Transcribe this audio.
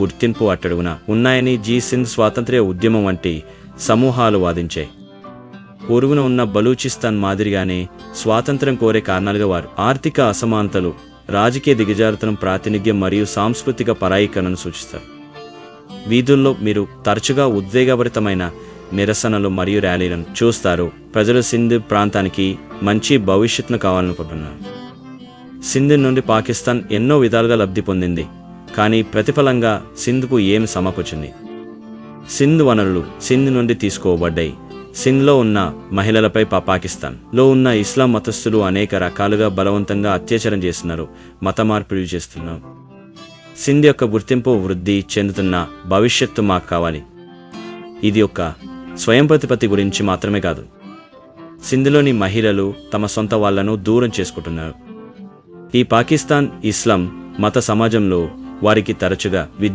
గుర్తింపు అట్టడుగున ఉన్నాయని జీ. సింధ్ స్వాతంత్ర్య ఉద్యమం వంటి సమూహాలు వాదించాయి పొరుగున ఉన్న బలూచిస్తాన్ మాదిరిగానే స్వాతంత్ర్యం కోరే కారణాలుగా వారు ఆర్థిక అసమానతలు రాజకీయ దిగజారుతనం ప్రాతినిధ్యం మరియు సాంస్కృతిక పరాయీకరణను సూచిస్తారు. వీధుల్లో మీరు తరచుగా ఉద్వేగభరితమైన నిరసనలు మరియు ర్యాలీలను చూస్తారు. ప్రజలు సింధ్ ప్రాంతానికి మంచి భవిష్యత్తును కావాలనుకుంటున్నారు. సింధ్ నుండి పాకిస్తాన్ ఎన్నో విధాలుగా లబ్ధి పొందింది. కానీ ప్రతిఫలంగా సింధ్కు ఏం సమకూర్చింది? సింధు వనరులు సింధ్ నుండి తీసుకోబడ్డాయి. సింధ్లో ఉన్న మహిళలపై పా పాకిస్తాన్లో ఉన్న ఇస్లాం మతస్థులు అనేక రకాలుగా బలవంతంగా అత్యాచారం చేస్తున్నారు మత మార్పిడి చేస్తున్నారు. సింధ్ యొక్క గుర్తింపు వృద్ధి చెందుతున్న భవిష్యత్తు మాకు కావాలి. ఇది ఒక స్వయం ప్రతిపత్తి గురించి మాత్రమే కాదు. సింధులోని మహిళలు తమ సొంత వాళ్ళను దూరం చేసుకుంటున్నారు. ఈ పాకిస్తాన్ ఇస్లాం మత సమాజంలో వారికి తరచుగా విద్య